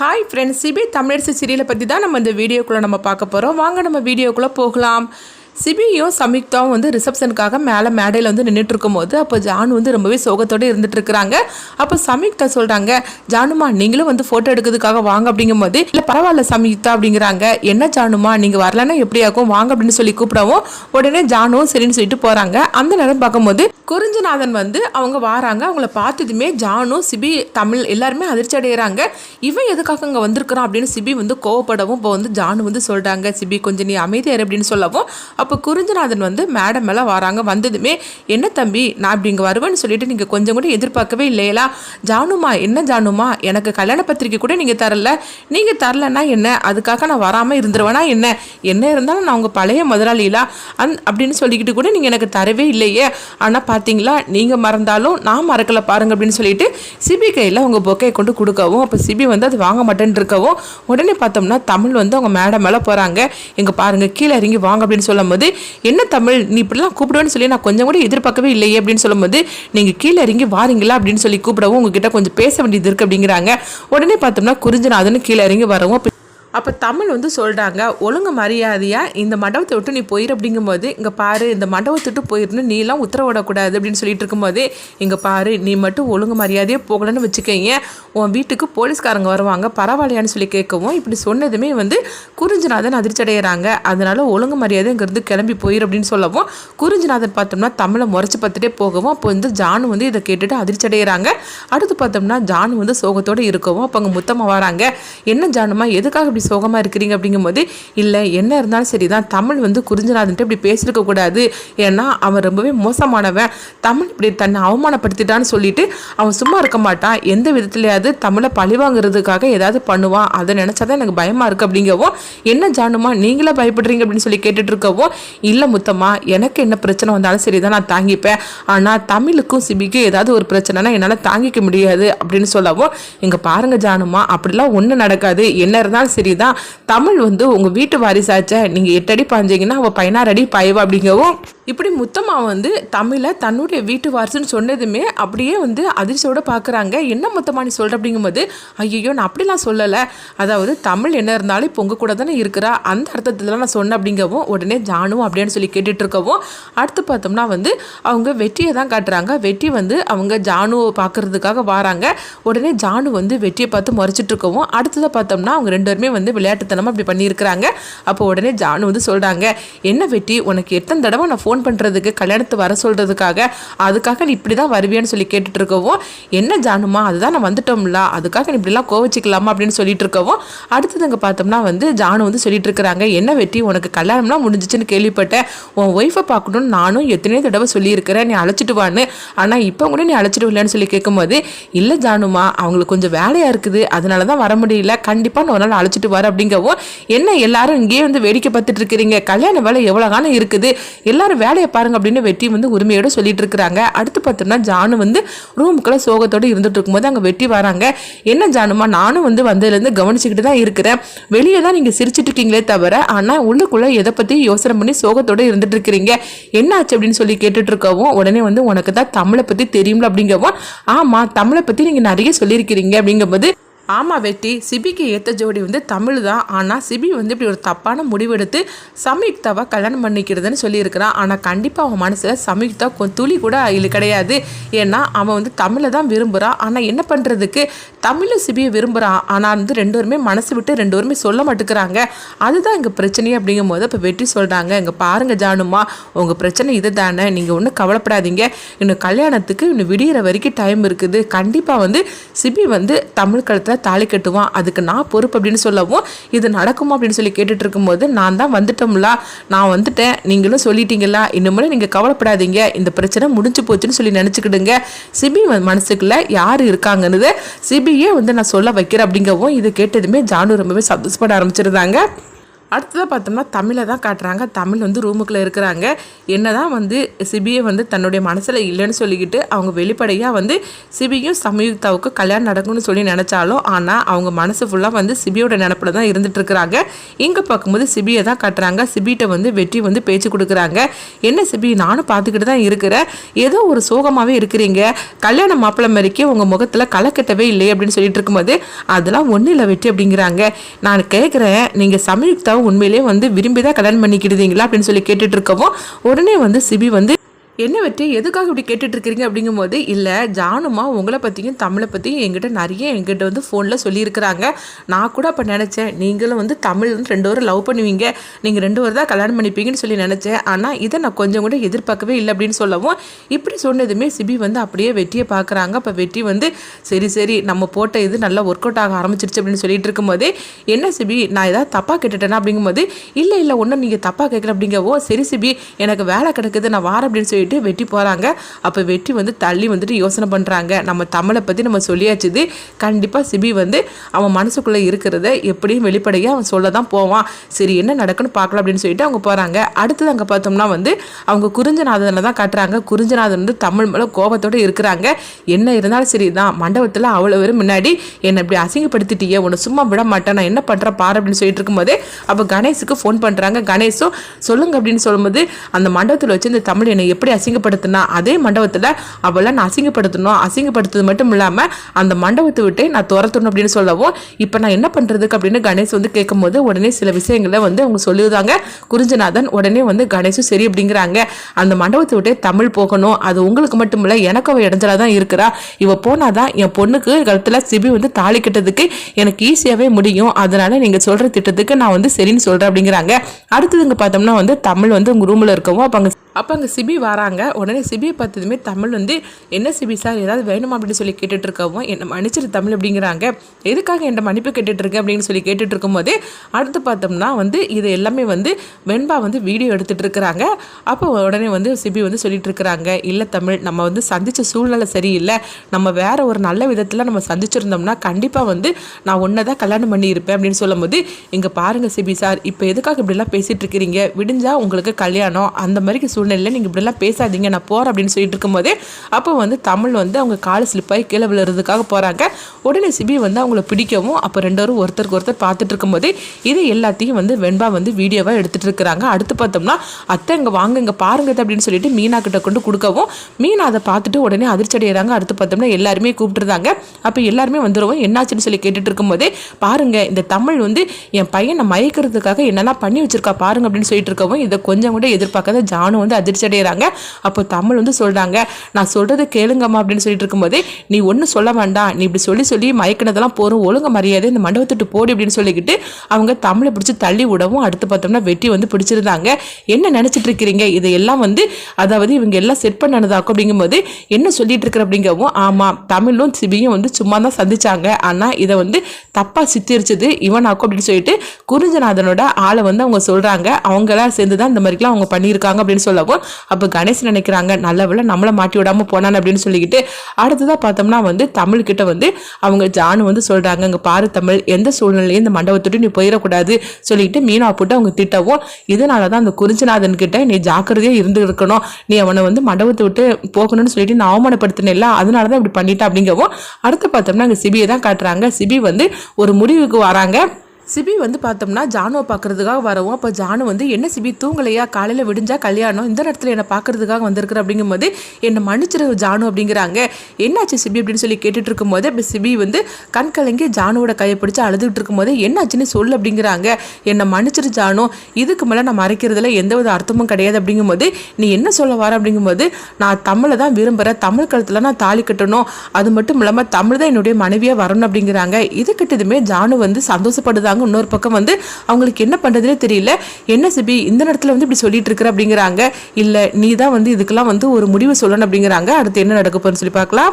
Hi friends CP Tamilarasu சீரியலை பற்றி தான் நம்ம இந்த வீடியோக்குள்ளே நம்ம பார்க்க போகிறோம் வாங்க நம்ம வீடியோக்குள்ளே போகலாம். சிபியும் சம்யுக்தாவும் வந்து ரிசப்ஷனுக்காக மேலே மேடையில் வந்து நின்றுட்டு இருக்கும்போது அப்போ ஜானு வந்து ரொம்பவே சோகத்தோடு இருந்துட்டு இருக்கிறாங்க அப்போ சம்யுக்தா சொல்கிறாங்க ஜானுமா நீங்களும் வந்து ஃபோட்டோ எடுக்கிறதுக்காக வாங்க அப்படிங்கும்போது இல்லை பரவாயில்ல சம்யுக்தா அப்படிங்கிறாங்க. என்ன ஜானுமா நீங்கள் வரலன்னா எப்படி ஆகும்? வாங்க அப்படின்னு சொல்லி கூப்பிடவும் உடனே ஜானுவும் சரின்னு சொல்லிட்டு போகிறாங்க அந்த நேரம் பார்க்கும்போது குறிஞ்சநாதன் வந்து அவங்க வாராங்க. அவங்கள பார்த்ததுமே ஜானு சிபி தமிழ் எல்லாருமே அதிர்ச்சி அடைகிறாங்க இவன் எதுக்காக அங்கே வந்திருக்கிறான்? அப்படின்னு சிபி வந்து கோவப்படவும் இப்போ வந்து ஜானு வந்து சொல்கிறாங்க சிபி கொஞ்சம் நீ அமைதியார் அப்படின்னு சொல்லவும் அப்போ குறிஞ்சநாதன் வந்து மேடம் மேலே வராங்க வந்ததுமே என்ன தம்பி நான் இப்படி இங்கே வருவேன்னு சொல்லிட்டு நீங்கள் கொஞ்சம் கூட எதிர்பார்க்கவே இல்லையலா? ஜானுமா என்ன ஜானுமா? எனக்கு கல்யாண பத்திரிக்கை கூட நீங்கள் தரல. நீங்கள் தரலன்னா என்ன? அதுக்காக நான் வராமல் இருந்துருவேனா என்ன? என்ன இருந்தாலும் நான் உங்கள் பழைய முதலாளிலா? அந் அப்படின்னு சொல்லிக்கிட்டு கூட நீங்கள் எனக்கு தரவே இல்லையே. ஆனால் பார்த்தீங்களா நீங்கள் மறந்தாலும் நான் மறக்கலை பாருங்க அப்படின்னு சொல்லிட்டு சிபி கையில் அவங்க பொக்கையை கொண்டு கொடுக்கவும் அப்போ சிபி வந்து அது வாங்க மாட்டேன்னு இருக்கவும் உடனே பார்த்தோம்னா தமிழ் வந்து அவங்க மேடம் மேலே போகிறாங்க இங்கே பாருங்க கீழே இறங்கி வாங்க அப்படின்னு சொல்லும்போது என்ன தமிழ்? நீ இப்படிலாம் கூப்பிடுவேன்னு சொல்லி நான் கொஞ்சம் கூட எதிர்பார்க்கவே இல்லையே அப்படின்னு சொல்லும்போது நீங்கள் கீழே இறங்கி வாரீங்களா? அப்படின்னு சொல்லி கூப்பிடவும் உங்ககிட்ட கொஞ்சம் பேச வேண்டியது இருக்குது அப்படிங்கிறாங்க. உடனே பார்த்தோம்னா குறிஞ்சநாதன் கீழே இறங்கி வரவும் அப்போ தமிழ் வந்து சொல்கிறாங்க ஒழுங்கு மரியாதையாக இந்த மண்டபத்தை விட்டு நீ போயிரு அப்படிங்கும்போது இங்கே பாரு இந்த மண்டபத்தை விட்டு போயிருந்து நீலாம் உத்தரவிடக்கூடாது அப்படின்னு சொல்லிட்டு இருக்கும்போது இங்கே பாரு நீ மட்டும் ஒழுங்கு மரியாதையாக போகலன்னு வச்சுக்கோங்க உன் வீட்டுக்கு போலீஸ்காரங்க வருவாங்க பரவாயில்லையான்னு சொல்லி கேட்கவும் இப்படி சொன்னதுமே வந்து குறிஞ்சிநாதன் அதிர்ச்சி அடைகிறாங்க ஒழுங்கு மரியாதை இங்கேருந்து கிளம்பி போயிரு அப்படின்னு சொல்லவும் குறிஞ்சிநாதன் பார்த்தோம்னா தமிழை முறைச்சி பார்த்துட்டே போகவும் அப்போ வந்து ஜானு வந்து இதை கேட்டுட்டு அதிர்ச்சி அடைகிறாங்க அடுத்து பார்த்தோம்னா ஜானு வந்து சோகத்தோடு இருக்கவும் அப்போ அங்கே முத்தமாக வராங்க. என்ன ஜானுமா எதுக்காக இப்படி சோகமாக இருக்கிறீங்க அப்படிங்கும்போது இல்லை என்ன இருந்தாலும் சரி தான் தமிழ் வந்து குறிஞ்சநாதன்ட்டு இப்படி பேசியிருக்க கூடாது. ஏன்னா அவன் ரொம்பவே மோசமானவன். தமிழ் இப்படி தன்னை அவமானப்படுத்திட்டான்னு சொல்லிட்டு அவன் சும்மா இருக்க மாட்டான். எந்த விதத்துலையாவது தமிழை பழி வாங்குறதுக்காக ஏதாவது பண்ணுவான். அதை நினச்சா தான் எனக்கு பயமாக இருக்குது அப்படிங்கவும் என்ன ஜானுமா நீங்களே பயப்படுறீங்க அப்படின்னு சொல்லி கேட்டுட்டு இருக்கவும் இல்லை முத்தம்மா எனக்கு என்ன பிரச்சனை வந்தாலும் சரி தான் நான் தாங்கிப்பேன். ஆனால் தமிழுக்கும் சிபிக்கும் ஏதாவது ஒரு பிரச்சனைனா என்னால் தாங்கிக்க முடியாது அப்படின்னு சொல்லவும் இங்கே பாருங்க ஜானுமா அப்படிலாம் ஒன்றும் நடக்காது. என்ன இருந்தாலும் சரி தான் தமிழ் வந்து உங்கள் வீட்டு வாரிசாச்ச நீங்கள் எட்டடி பாஞ்சிங்கன்னா அவள் பதினாறு அடி பாய்வா அப்படிங்கவும் இப்படி முத்தம்மா வந்து தமிழை தன்னுடைய வீட்டு வாரிசுன்னு சொன்னதுமே அப்படியே வந்து அதிர்ச்சியோடு பார்க்குறாங்க என்ன முத்தம்மா நீ சொல்கிற அப்படிங்கும்போது ஐயோ நான் அப்படிலாம் சொல்லலை. அதாவது தமிழ் என்ன இருந்தாலும் இப்போ உங்கள் கூட தானே இருக்கிறா. அந்த அர்த்தத்தில் நான் சொன்னேன். அப்படிங்கவும் உடனே ஜானும் அப்படின்னு சொல்லி கேட்டுட்டு இருக்கவும் அடுத்து பார்த்தோம்னா வந்து அவங்க வெற்றியை தான் காட்டுறாங்க. வெற்றி வந்து அவங்க ஜானுவை பார்க்குறதுக்காக வராங்க. உடனே ஜானு வந்து வெற்றியை பார்த்து முறைச்சிட்டு இருக்கவும் அடுத்ததை பார்த்தோம்னா அவங்க ரெண்டு பேருமே வந்து விளையாட்டுத்தனமாக அப்படி பண்ணியிருக்கிறாங்க. அப்போ உடனே ஜானு வந்து சொல்கிறாங்க என்ன வெற்றி உனக்கு எத்தனை தடவை நான் ஃபோன் பண்ணுறதுக்கு கல்யாணத்து வர சொல்கிறதுக்காக அதுக்காக நீ இப்படி தான் வருவியான்னு சொல்லி கேட்டுட்டு இருக்கவும் என்ன ஜானுமா அதுதான் நான் வந்துட்டோம்ல அதுக்காக நீ இப்படிலாம் கோவச்சிக்கலாமா அப்படின்னு சொல்லிட்டு இருக்கவும் அடுத்ததுங்க பார்த்தோம்னா வந்து ஜானு வந்து சொல்லிட்டு இருக்கிறாங்க என்ன வெற்றி உனக்கு கல்யாணம்லாம் முடிஞ்சிச்சுன்னு கேள்விப்பட்டேன் உன் ஒய்ஃபை பார்க்கணும்னு நானும் எத்தனையோ தடவை சொல்லியிருக்கிறேன் நீ அழைச்சிட்டு வான்னு ஆனால் இப்போ கூட நீ அழைச்சிட்டு இல்லைன்னு சொல்லி கேட்கும்போது இல்லை ஜானுமா அவங்களுக்கு கொஞ்சம் வேலையாக இருக்குது அதனால தான் வர முடியல கண்டிப்பாக நான் ஒரு நாள் அழைச்சிட்டு வர அப்படிங்கவும் என்ன எல்லாரும் இங்கேயே வந்து வேடிக்கை பார்த்துட்டு இருக்கிறீங்க கல்யாண வேலை எவ்வளோ காலம் இருக்குது எல்லாரும் வேலையை பாருங்க அப்படின்னு வெட்டி வந்து உரிமையோட சொல்லிட்டு இருக்கிறாங்க. அடுத்து பார்த்தோம்னா ஜானு வந்து ரூமுக்குள்ள சோகத்தோடு இருந்துட்டு இருக்கும்போது அங்கே வெட்டி வராங்க. என்ன ஜானுமா நானும் வந்து வந்ததுலேருந்து கவனிச்சுக்கிட்டு தான் இருக்கிறேன். வெளியே தான் நீங்கள் சிரிச்சிட்டு இருக்கீங்களே தவிர ஆனால் உள்ளுக்குள்ளே எதை பற்றி யோசனை பண்ணி சோகத்தோடு இருந்துட்டு இருக்கிறீங்க? என்னாச்சு அப்படின்னு சொல்லி கேட்டுட்டு இருக்கவும் உடனே வந்து உனக்கு தான் தமிழை பற்றி தெரியும்ல அப்படிங்கவும் ஆமாம் தமிழை பற்றி நீங்கள் நிறைய சொல்லியிருக்கிறீங்க அப்படிங்கும்போது ஆமாம் வெட்டி சிபிக்கு ஏற்ற ஜோடி வந்து தமிழ் தான். ஆனால் சிபி வந்து இப்படி ஒரு தப்பான முடிவெடுத்து சம்யுக்தாவை கல்யாணம் பண்ணிக்கிறதுன்னு சொல்லியிருக்கிறான் ஆனால் கண்டிப்பாக அவன் மனசில் சம்யுக்தா துளி கூட இது கிடையாது. ஏன்னா அவன் வந்து தமிழை தான் விரும்புகிறான் ஆனால் என்ன பண்ணுறதுக்கு தமிழும் சிபியை விரும்புகிறான் ஆனால் வந்து ரெண்டு பேருமே மனசு விட்டு ரெண்டு பேருமே சொல்ல மாட்டேங்கிறாங்க. அதுதான் எங்கள் பிரச்சனையே அப்படிங்கும் போது இப்போ வெட்டி சொல்கிறாங்க இங்கே பாருங்கள் ஜானுமா உங்கள் பிரச்சனை இது தானே நீங்கள் ஒன்றும் கவலைப்படாதீங்க. இன்னும் கல்யாணத்துக்கு இன்னும் விடியிற வரைக்கும் டைம் இருக்குது. கண்டிப்பாக வந்து சிபி வந்து தமிழ் கழுத்தில் தாலி கட்டுவான். அதுக்கு நான் பொறுப்பு அப்படின்னு சொல்லவும் இது நடக்குமா அப்படின்னு சொல்லி கேட்டுட்டு இருக்கும்போது நான் தான் வந்துட்டோம்ல. நான் வந்துட்டேன். நீங்களும் சொல்லிட்டீங்களா இன்னுமே நீங்கள் கவலைப்படாதீங்க. இந்த பிரச்சனை முடிஞ்சு போச்சுன்னு சொல்லி நினச்சிக்கிடுங்க. சிபி மனசுக்குள்ள யார் இருக்காங்கன்னு சிபியே வந்து நான் சொல்ல வைக்கிறேன் அப்படிங்கவும் இது கேட்டதுமே ஜானு ரொம்பவே சந்தோஷப்பட ஆரம்பிச்சிருந்தாங்க. அடுத்ததாக பார்த்தோம்னா தமிழை தான் காட்டுறாங்க. தமிழ் வந்து ரூமுக்குள்ளே இருக்கிறாங்க. என்ன தான் வந்து சிபியை வந்து தன்னுடைய மனசில் இல்லைன்னு சொல்லிக்கிட்டு அவங்க வெளிப்படையாக வந்து சிபியும் சமயுக்தாவுக்கு கல்யாணம் நடக்கும்னு சொல்லி நினச்சாலும் ஆனால் அவங்க மனசு ஃபுல்லாக வந்து சிபியோட நினப்பில் தான் இருந்துகிட்ருக்குறாங்க இங்கே பார்க்கும்போது சிபியை தான் காட்டுறாங்க. சிபிகிட்ட வந்து வெற்றி வந்து பேச்சு கொடுக்குறாங்க. என்ன சிபி? நானும் பார்த்துக்கிட்டு தான் இருக்கிறேன். ஏதோ ஒரு சோகமாகவே இருக்கிறீங்க. கல்யாண மாப்பிள்ளை மாதிரிக்கே உங்கள் முகத்தில் களை இல்லை அப்படின்னு சொல்லிட்டு இருக்கும்போது அதெல்லாம் ஒன்றும் இல்லை வெற்றி அப்படிங்கிறாங்க. நான் கேட்குறேன் நீங்கள் சமயுக்தாவை உண்மையிலேயே வந்து விரும்பி தான் கல்யாணம் பண்ணிக்கிடுதீங்களா அப்படின்னு சொல்லி கேட்டுட்டு இருக்கவும் உடனே வந்து சிபி வந்து என்ன வெற்றி எதுக்காக இப்படி கேட்டுட்டு இருக்கிறீங்க அப்படிங்கும்போது இல்லை ஜானுமா உங்களை பற்றியும் தமிழை பற்றியும் எங்கிட்ட நிறைய எங்கிட்ட வந்து ஃபோனில் சொல்லியிருக்கிறாங்க. நான் கூட அப்போ நினச்சேன் நீங்களும் வந்து தமிழ் வந்து ரெண்டு பேரும் லவ் பண்ணுவீங்க. நீங்கள் ரெண்டு பேரும் தான் கல்யாணம் பண்ணிப்பீங்கன்னு சொல்லி நினச்சேன். ஆனால் இதை நான் கொஞ்சம் கூட எதிர்பார்க்கவே இல்லை அப்படின்னு சொல்லவும் இப்படி சொன்னதுமே சிபி வந்து அப்படியே வெற்றியை பார்க்குறாங்க. அப்போ வெற்றி வந்து சரி சரி நம்ம போட்ட இது நல்லா ஒர்க் அவுட் ஆக ஆரம்பிச்சிருச்சு அப்படின்னு சொல்லிட்டு இருக்கும்போது என்ன சிபி நான் ஏதாவது தப்பாக கேட்டுட்டேன்னா அப்படிங்கும்போது இல்லை இல்லை ஒன்றும் நீங்கள் தப்பாக கேட்கல அப்படிங்கவோ சரி சிபி எனக்கு வேலை கிடக்குது நான் வார அப்படின்னு சொல்லிட்டு வெட்டி போகிறாங்க அப்போ வெட்டி வந்து தள்ளி வந்துட்டு யோசனை பண்ணுறாங்க நம்ம தமிழை பற்றி நம்ம சொல்லியாச்சுது. கண்டிப்பாக சிபி வந்து அவன் மனசுக்குள்ளே இருக்கிறத எப்படியும் வெளிப்படையாக அவன் சொல்ல தான் போவான். சரி என்ன நடக்குன்னு பார்க்கலாம் அப்படின்னு சொல்லிட்டு அவங்க போகிறாங்க அடுத்தது அங்கே பார்த்தோம்னா வந்து அவங்க குறிஞ்சநாதனில் தான் காட்டுறாங்க. குறிஞ்சநாதன் வந்து தமிழ் மேலே கோபத்தோடு இருக்கிறாங்க. என்ன இருந்தாலும் சரி தான் மண்டபத்தில் அவ்வளோ பேரும் முன்னாடி என்னை இப்படி அசிங்கப்படுத்திட்டியே உன்னை சும்மா விட மாட்டேன். நான் என்ன பண்ணுறேன் பாரு அப்படின்னு சொல்லிட்டு இருக்கும்போது அப்போ கணேஷுக்கு ஃபோன் பண்ணுறாங்க கணேஷும் சொல்லுங்க அப்படின்னு சொல்லும்போது அந்த மண்டபத்தில் வச்சு இந்த தமிழ் என்னை எப்படி அசிங்கப்படுத்தினா அதே மண்டபத்தில் அவளை நான் அசிங்கப்படுத்தணும். அசிங்கப்படுத்துறது மட்டும் இல்லாமல் அந்த மண்டபத்தை விட்டு நான் துரத்தணும் அப்படின்னு சொல்லவும் இப்போ நான் என்ன பண்ணுறதுக்கு அப்படின்னு கணேஷ் வந்து கேட்கும்போது உடனே சில விஷயங்களை வந்து அவங்க சொல்லிடுதாங்க குறிஞ்சநாதன் உடனே வந்து கணேஷும் சரி அப்படிங்கிறாங்க. அந்த மண்டபத்தை விட்டே தமிழ் போகணும். அது உங்களுக்கு மட்டும் இல்லை எனக்கு அவள் இடைஞ்சலாக தான் இருக்கிறா. இவ போனாதான் என் பொண்ணுக்கு கழுத்தில் சிபி வந்து தாலி கட்டதுக்கு எனக்கு ஈஸியாகவே முடியும். அதனால நீங்கள் சொல்கிற திட்டத்துக்கு நான் வந்து சரின்னு சொல்கிறேன் அப்படிங்கிறாங்க. அடுத்ததுங்க பார்த்தோம்னா வந்து தமிழ் வந்து உங்கள் ரூமில் இருக்கவும் அப்போ அங்கே அப்போ அங்கே சிபி வராங்க. உடனே சிபியை பார்த்ததுமே தமிழ் வந்து என்ன சிபி சார் ஏதாவது வேணுமா? அப்படின்னு சொல்லி கேட்டுட்ருக்கவும் என்னை மன்னிச்சிரு தமிழ் அப்படிங்கிறாங்க. எதுக்காக என்ன மன்னிப்பு கேட்டுட்ருக்கேன் அப்படின்னு சொல்லி கேட்டுட்டு இருக்கும்போதே அடுத்து பார்த்தோம்னா வந்து இது எல்லாமே வந்து வெண்பா வந்து வீடியோ எடுத்துகிட்டு இருக்கிறாங்க அப்போ உடனே வந்து சிபி வந்து சொல்லிட்டு இருக்கிறாங்க இல்லை தமிழ் நம்ம வந்து சந்தித்த சூழ்நிலை சரியில்லை. நம்ம வேறு ஒரு நல்ல விதத்தில் நம்ம சந்திச்சிருந்தோம்னா கண்டிப்பாக வந்து நான் ஒன்றை தான் கல்யாணம் பண்ணியிருப்பேன். அப்படின்னு சொல்லும்போது இங்கே பாருங்கள் சிபி சார் இப்போ எதுக்காக இப்படிலாம் பேசிகிட்ருக்கிறீங்க இருக்கிறீங்க உங்களுக்கு கல்யாணம். அந்த மாதிரி சூழ்நிலையில் நீங்கள் இப்படிலாம் பேசாதீங்க நான் போகிறேன் அப்படின்னு சொல்லிட்டு இருக்கும்போதே அப்போ வந்து தமிழ் வந்து அவங்க காலை ஸ்லிப்பாகி கீழே விழுறதுக்காக போகிறாங்க உடனே சிபி வந்து அவங்கள பிடிக்கவும் அப்போ ரெண்டு ஒருத்தருக்கு ஒருத்தர் பார்த்துட்டு இருக்கும்போது இது எல்லாத்தையும் வந்து வெண்பா வந்து வீடியோவாக எடுத்துகிட்டு இருக்கிறாங்க. அடுத்து பார்த்தோம்னா அத்தை இங்கே வாங்க இங்கே பாருங்க அப்படின்னு சொல்லிட்டு மீனா கிட்ட கொண்டு கொடுக்கவும் மீனா அதை பார்த்துட்டு உடனே அதிர்ச்சி அடைகிறாங்க அடுத்து பார்த்தோம்னா எல்லாருமே கூப்பிட்டுருந்தாங்க அப்போ எல்லாருமே வந்துடுவோம் என்னாச்சுன்னு சொல்லி கேட்டுட்டு இருக்கும்போதே பாருங்க இந்த தமிழ் வந்து என் பையனை மயக்கிறதுக்காக என்னெல்லாம் பண்ணி வச்சிருக்கா பாருங்க அப்படின்னு சொல்லிட்டு இருக்கவும் இதை கொஞ்சம் கூட எதிர்பார்க்காத ஜானு வந்து அதிர்ச்சி அடைகிறாங்க அப்போ தமிழ் வந்து சொல்கிறாங்க நான் சொல்கிறது கேளுங்கம்மா அப்படின்னு சொல்லிட்டு இருக்கும்போது நீ ஒன்றும் சொல்ல வேண்டாம். நீ இப்படி சொல்லி சொல்லி மயக்கினதெல்லாம் போகிறோம் ஒழுங்க மரியாதை இந்த மண்டபத்துட்டு போடி அப்படின்னு சொல்லிக்கிட்டு அவங்க தமிழை பிடிச்சி தள்ளி விடவும் அடுத்து பார்த்தோம்னா வெட்டி வந்து பிடிச்சிருந்தாங்க. என்ன நினச்சிட்டு இருக்கிறீங்க? இதையெல்லாம் வந்து அதாவது இவங்க எல்லாம் செட் பண்ணனதாக்கும் அப்படிங்கும்போது என்ன சொல்லிட்டு இருக்கிற அப்படிங்கவும் ஆமாம் தமிழும் சிபியும் வந்து சும்மா தான் சந்திச்சாங்க. ஆனால் இதை வந்து தப்பாக சித்தரிச்சது இவனாக்கும் அப்படின்னு சொல்லிட்டு குருஞ்சநாதனோட ஆளை வந்து அவங்க சொல்கிறாங்க அவங்களாம் சேர்ந்து தான் இந்த மாதிரிலாம் அவங்க பண்ணியிருக்காங்க அப்படின்னு சொல்லவும் அப்போ கணேஷ் நினைக்கிறாங்க நல்ல நம்மளை மாட்டி விடாமல் போனான் அப்படின்னு சொல்லிக்கிட்டு அடுத்ததாக பார்த்தோம்னா வந்து தமிழ்கிட்ட வந்து அவங்க ஜானு வந்து சொல்கிறாங்க அங்கே பாரு தமிழ் எந்த சூழ்நிலையும் இந்த மண்டபத்துட்டு நீ போயிடக்கூடாது சொல்லிட்டு மீனா போட்டு அவங்க திட்டவும் இதனால தான் அந்த குறிஞ்சநாதன் கிட்ட நீ ஜாக்கிரதையாக இருந்து இருக்கணும். நீ அவனை வந்து மண்டபத்தை விட்டு போகணும்னு சொல்லிட்டு நான் அவமானப்படுத்தினேன்ல அதனால தான் இப்படி பண்ணிட்டா அப்படிங்கவும் அடுத்து பார்த்தோம்னா அங்கே சிபியை தான் காட்டுறாங்க. சிபி வந்து ஒரு முடிவுக்கு வராங்க. சிபி வந்து பார்த்தோம்னா ஜானுவை பார்க்குறதுக்காக வரவும் அப்போ ஜானு வந்து என்ன சிபி தூங்கலையா? காலையில் விடிஞ்சா கல்யாணம்? இந்த நேரத்தில் என்னை பார்க்கறதுக்காக வந்திருக்கிற? அப்படிங்கும்போது என்னை மன்னிச்சிரு ஜானு அப்படிங்கிறாங்க. என்னாச்சு சிபி? அப்படின்னு சொல்லி கேட்டுட்டு இருக்கும்போது இப்போ சிபி வந்து கண் கலங்கி ஜானுவோட கையை பிடிச்சி அழுதுகிட்டு இருக்கும்போது என்னாச்சுன்னு சொல்லு அப்படிங்கிறாங்க. என்னை மன்னிச்சிரு ஜானு. இதுக்கு மேலே நான் மறைக்கிறதுல எந்த வித அர்த்தமும் கிடையாது அப்படிங்கும்போது நீ என்ன சொல்ல வர? அப்படிங்கும்போது நான் தமிழை தான் விரும்புகிறேன் தமிழ் கழுத்தில் நான் தாலி கட்டணும். அது மட்டும் இல்லாமல் தமிழ் தான் என்னுடைய மனைவியாக வரணும் அப்படிங்கிறாங்க. இதுக்கிட்டதுமே ஜானு வந்து சந்தோஷப்படுதாங்க சொல்கிறாங்க இன்னொரு பக்கம் வந்து அவங்களுக்கு என்ன பண்ணுறதுனே தெரியல. என்ன சிபி இந்த நேரத்தில் வந்து இப்படி சொல்லிட்டு இருக்கிற அப்படிங்கிறாங்க. இல்லை நீ தான் வந்து இதுக்கெல்லாம் வந்து ஒரு முடிவு சொல்லணும் அப்படிங்கிறாங்க. அடுத்து என்ன நடக்க போகிறேன்னு சொல்லி பார்க்கலாம்.